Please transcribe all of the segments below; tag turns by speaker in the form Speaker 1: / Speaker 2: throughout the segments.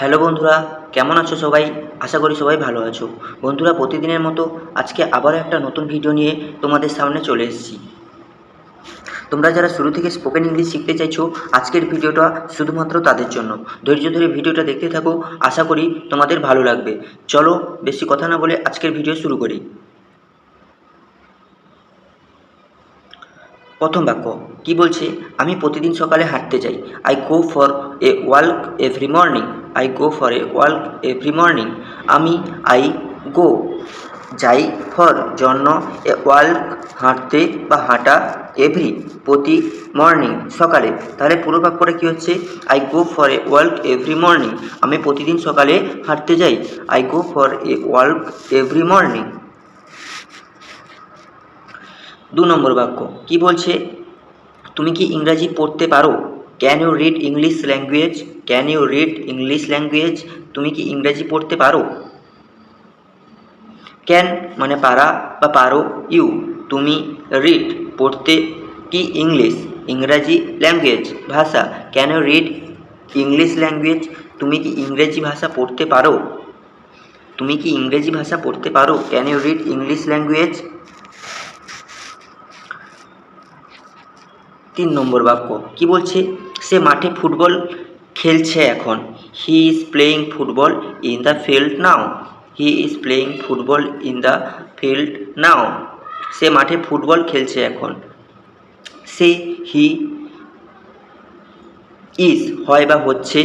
Speaker 1: Hello বন্ধুরা, কেমন আছো সবাই? আশা করি সবাই ভালো আছো। বন্ধুরা, প্রতিদিনের মতো আজকে আবারও একটা নতুন ভিডিও নিয়ে তোমাদের সামনে চলে এসেছি। তোমরা যারা শুরু থেকে স্পোকেন ইংলিশ শিখতে চাইছো, আজকের ভিডিওটা শুধুমাত্র তাদের জন্য। ধৈর্য ধরে ভিডিওটা দেখতে থাকো, আশা করি তোমাদের ভালো লাগবে। চলো, বেশি কথা না বলে আজকের ভিডিও শুরু করি। প্রথম বাক্য, কি বলছে? আমি প্রতিদিন সকালে হাঁটতে যাই। I go for a work every morning I go for a work every morning আমি আই গো যাই ফর জন্য এ ওয়ার্ক হাঁটতে বা হাঁটা এভরি প্রতি মর্নিং সকালে। তাহলে পুরো বাক্যটা কী হচ্ছে? I go for a work every morning আমি প্রতিদিন সকালে হাঁটতে যাই। I go for a work every morning দু নম্বর বাক্য। কি বলছে? তুমি কি ইংরাজি পড়তে পারো? Can you read English language can you read English language তুমি কি ইংরাজি পড়তে পারো? ক্যান মানে পারা বা পারো ইউ তুমি রিড পড়তে কি ইংলিশ ইংরাজি ল্যাঙ্গুয়েজ ভাষা। Can you read English language তুমি কি ইংরেজি ভাষা পড়তে পারো? তুমি কি ইংরেজি ভাষা পড়তে পারো? Can you read English language তিন নম্বর বাক্য। কি বলছে? সে মাঠে ফুটবল খেলছে এখন। He is playing football in the field now he is playing football in the field now সে মাঠে ফুটবল খেলছে এখন। সে হি ইজ হয় বা হচ্ছে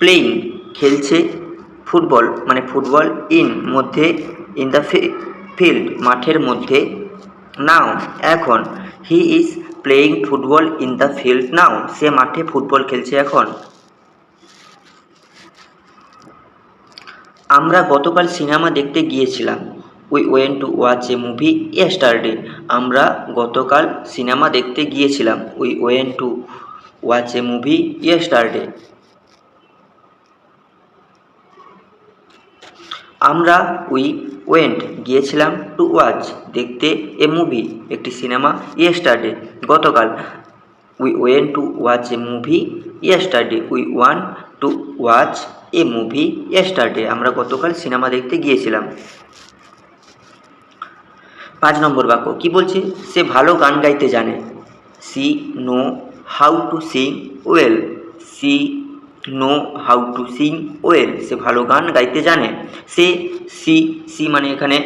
Speaker 1: প্লেয়িং খেলছে ফুটবল মানে ফুটবল ইন মধ্যে ইন দ্য ফিল্ড মাঠের মধ্যে নাও এখন। He is playing football in the field now সে মাঠে ফুটবল খেলছে এখন। আমরা গতকাল সিনেমা দেখতে গিয়েছিলাম। We went to watch a movie yesterday আমরা গতকাল সিনেমা দেখতে গিয়েছিলাম। We went to watch a movie yesterday আমরা উই ওয়েন্ট, গিয়েছিলাম টু ওয়াচ, দেখতে এ মুভি, একটি সিনেমা ইয়েস্টারডে। গতকাল we went to watch a movie yesterday, we went to watch a movie yesterday, আমরা গতকাল সিনেমা দেখতে গিয়েছিলাম। পাঁচ নম্বর বাক্য, কি বলছে? সে ভালো গান গাইতে জানে। She know how to sing well, she know how to sing well সে ভালো গান গাইতে জানে। সে সি সি মানে এখানে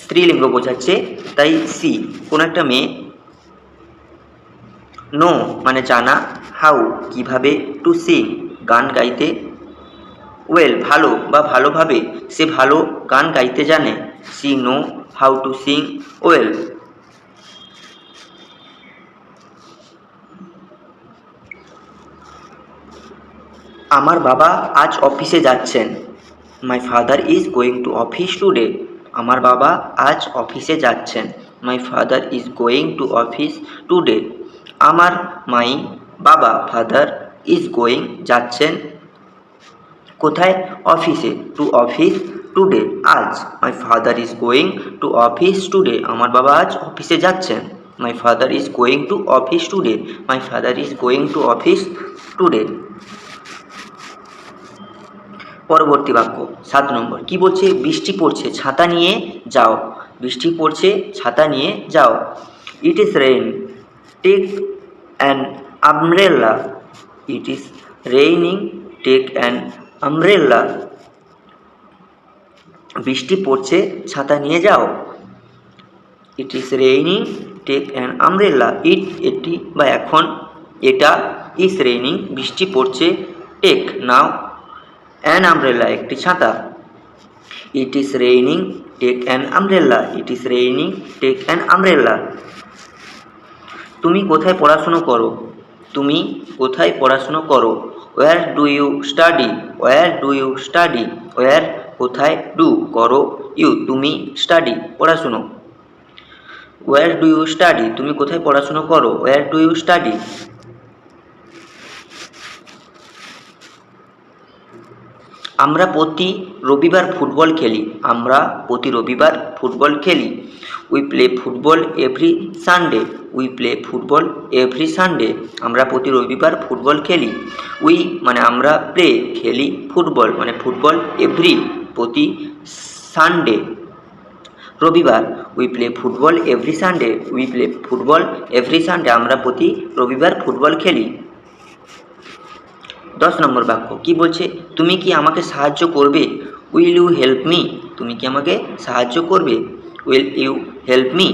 Speaker 1: স্ত্রীলিঙ্গ বোঝাচ্ছে। তাই সি, কোনো একটা মেয়ে নো মানে জানা হাউ কীভাবে টু সিং গান গাইতে ওয়েল ভালো বা ভালোভাবে সে ভালো গান গাইতে জানে। She know how to sing well আমার বাবা আজ অফিসে যাচ্ছেন। My father is going to office today আমার বাবা আজ অফিসে যাচ্ছেন। My father is going to office today আমার মাই বাবা ফাদার ইজ গোয়িং যাচ্ছেন কোথায়? অফিসে টু অফিস টুডে আজ my father is going to office today আমার বাবা আজ অফিসে যাচ্ছেন। My father is going to office today my father is going to office today পরবর্তী বাক্য, সাত নম্বর। কি বলছে? বৃষ্টি পড়ছে, ছাতা নিয়ে যাও। বৃষ্টি পড়ছে, ছাতা নিয়ে যাও। It is rain take an umbrella it is raining take an umbrella বৃষ্টি পড়ছে, ছাতা নিয়ে যাও। It is raining take an umbrella it এটি বা এখন, এটা ইজ রেইনিং বৃষ্টি পড়ছে টেক নাও। অ্যান আমব্রেলা একটি ছাতা। It is raining take an umbrella it is raining take an umbrella তুমি কোথায় পড়াশুনো করো? তুমি কোথায় পড়াশুনো করো? Where do you study where do you study where কোথায় ডু করো? ইউ তুমি স্টাডি পড়াশুনো। ওয়ার ডু ইউ স্টাডি তুমি কোথায় পড়াশুনো করো? ওয়ার ডু ইউ স্টাডি আমরা প্রতি রবিবার ফুটবল খেলি, আমরা প্রতি রবিবার ফুটবল খেলি। We play football every Sunday we play football every Sunday আমরা প্রতি রবিবার ফুটবল খেলি। উই মানে আমরা প্লে খেলি ফুটবল মানে ফুটবল এভরি প্রতি সানডে রবিবার we play football every Sunday we play football every Sunday আমরা প্রতি রবিবার ফুটবল খেলি। দশ নম্বর বাক্য। কি বলছে? তুমি কি আমাকে সাহায্য করবে? উইল ইউ হেল্প মি তুমি কি আমাকে সাহায্য করবে? Will you help me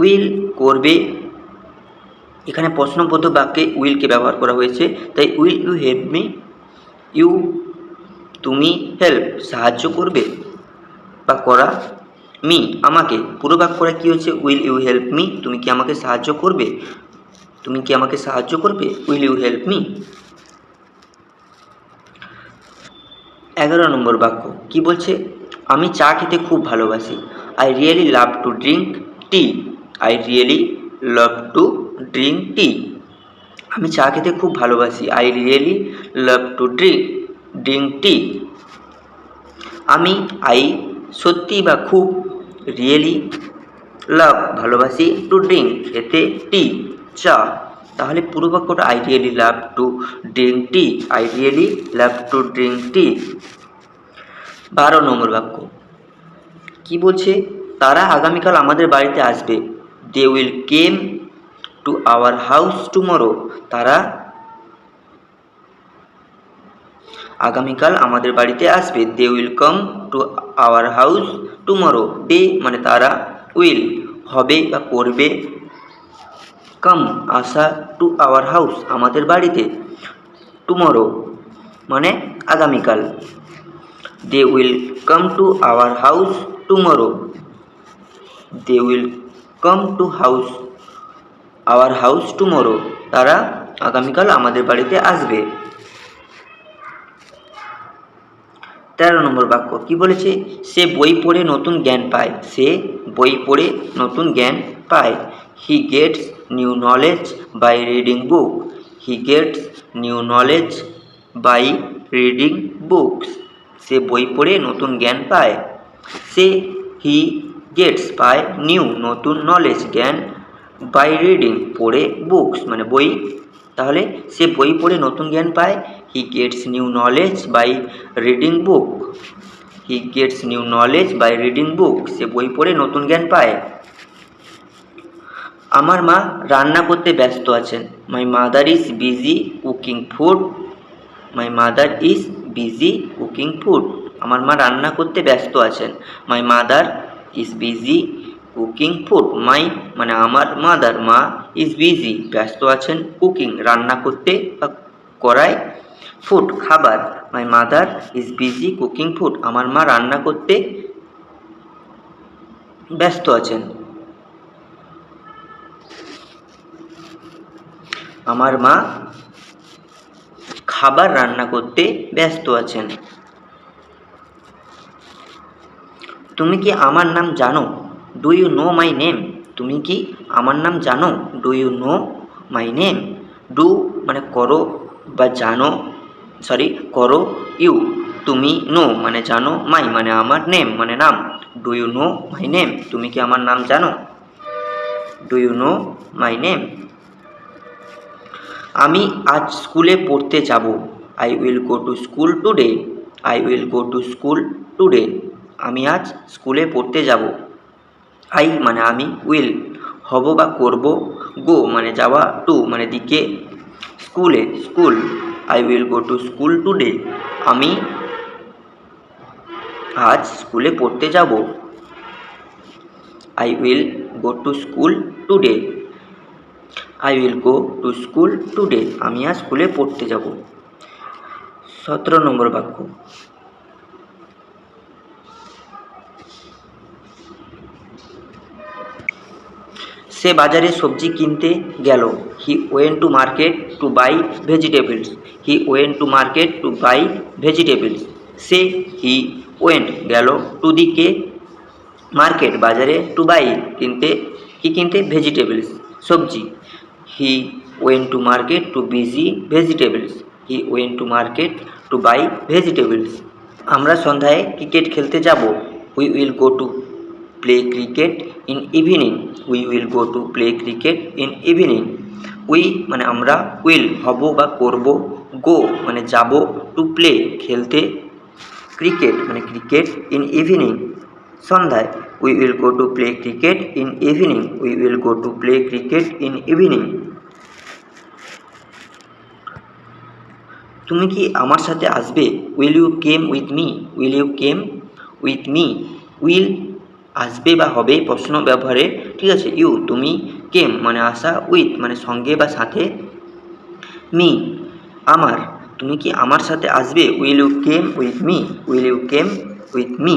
Speaker 1: will করবে। এখানে প্রশ্নবদ্ধ বাক্যে উইলকে ব্যবহার করা হয়েছে। তাই will you help me you তুমি হেল্প সাহায্য করবে বা করা মি আমাকে। পুরো বাক্যটা কী হচ্ছে? উইল ইউ হেল্প মি তুমি কি আমাকে সাহায্য করবে? তুমি কি আমাকে সাহায্য করবে? উইল ইউ হেল্প মি এগারো নম্বর বাক্য। কি বলছে? আমি চা খেতে খুব ভালোবাসি। I really love to drink tea I really love to drink tea আমি চা খেতে খুব ভালোবাসি। I really love to drink drink tea আমি আই সত্যি বা খুব রিয়েলি লাভ ভালোবাসি টু ড্রিঙ্ক খেতে টি চা তাহলে পুরো বাক্যটা I really love to drink tea I really love to drink tea বারো নম্বর বাক্য। কি বলছে? তারা আগামীকাল আমাদের বাড়িতে আসবে। They will came to our house tomorrow তারা আগামীকাল আমাদের বাড়িতে আসবে। They will come to our house tomorrow they মানে তারা উইল হবে বা করবে। কাম আসা টু আওয়ার হাউস আমাদের বাড়িতে টুমরো মানে আগামীকাল। They will come to our house tomorrow they will come to house our house tomorrow তারা আগামীকাল আমাদের বাড়িতে আসবে। তেরো নম্বর বাক্য, কি বলেছে? সে বই পড়ে নতুন জ্ঞান পায়। সে বই পড়ে নতুন জ্ঞান পায়। He gets new knowledge by reading book he gets new knowledge by reading books সে বই পড়ে নতুন জ্ঞান পায়। সে হি গেটস পায় নিউ নতুন নলেজ জ্ঞান বাই রিডিং পড়ে বুকস মানে বই। তাহলে সে বই পড়ে নতুন জ্ঞান পায়। He gets new knowledge by reading book he gets new knowledge by reading book সে বই পড়ে নতুন জ্ঞান পায়। আমার মা রান্না করতে ব্যস্ত আছেন। My mother is busy cooking food my mother is busy cooking food আমার মা রান্না করতে ব্যস্ত আছেন। My mother is busy cooking food my মানে আমার মাদার মা ইজ বিজি ব্যস্ত আছেন কুকিং রান্না করতে বা করায় ফুড খাবার। My mother is busy cooking food আমার মা রান্না করতে ব্যস্ত আছেন। আমার মা খাবার রান্না করতে ব্যস্ত আছেন। তুমি কি আমার নাম জানো? Do you know my name তুমি কি আমার নাম জানো? Do you know my name do মানে করো বা জানো সরি করো ইউ তুমি নো মানে জানো মাই মানে আমার নেম মানে নাম। Do you know my name তুমি কি আমার নাম জানো? Do you know my name আমি আজ স্কুলে পড়তে যাব। I will go to school today I will go to school today আমি আজ স্কুলে পড়তে যাব। আই মানে আমি উইল হব বা করব। গো মানে যাওয়া টু মানে দিকে। স্কুলে school I will go to school today আমি আজ স্কুলে পড়তে যাব। I will go to school today I will go to school today আমি আজ স্কুলে পড়তে যাব। সতেরো নম্বর বাক্য। সে বাজারে সবজি কিনতে গেল। He went to market to buy vegetables he went to market to buy vegetables say he went গেল টু দিকে মার্কেট বাজারে টু বাই কিনতে, কি কিনতে? ভেজিটেবলস সবজি। He went to market to busy vegetables he went to market to buy vegetables আমরা সন্ধ্যায় cricket খেলতে যাব। We will go to play cricket in evening we will go to play cricket in evening we মানে আমরা will হব বা করব go মানে যাব টু প্লে খেলতে ক্রিকেট মানে ক্রিকেট ইন ইভিনিং সন্ধ্যায় we will go to play cricket in evening we will go to play cricket in evening তুমি কি আমার সাথে আসবে? Will you came with me will you came with me will আসবে বা হবে? প্রশ্ন ব্যবহারে, ঠিক আছে ইউ তুমি কেম মানে আসা উইথ মানে সঙ্গে বা সাথে মি আমার, তুমি কি আমার সাথে আসবে? Will you came with me will you came with me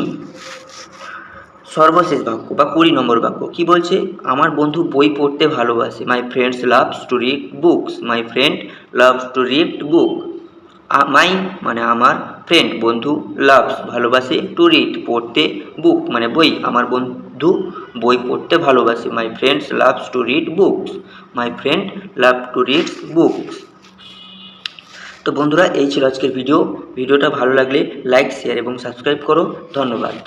Speaker 1: সর্বশেষ বাক্য বা কুড়ি নম্বর বাক্য। কি বলছে? আমার বন্ধু বই পড়তে ভালোবাসে। My friends loves to read books my friend loves to read book my মানে আমার ফ্রেন্ড বন্ধু লাভস ভালোবাসে টু রিড পড়তে বুক মানে বই। আমার বন্ধু বই পড়তে ভালোবাসে। My friends loves to read books my friend love to read books তো বন্ধুরা, এই ছিল আজকের ভিডিও ভিডিওটা ভালো লাগলে লাইক শেয়ার এবং সাবস্ক্রাইব করো। ধন্যবাদ।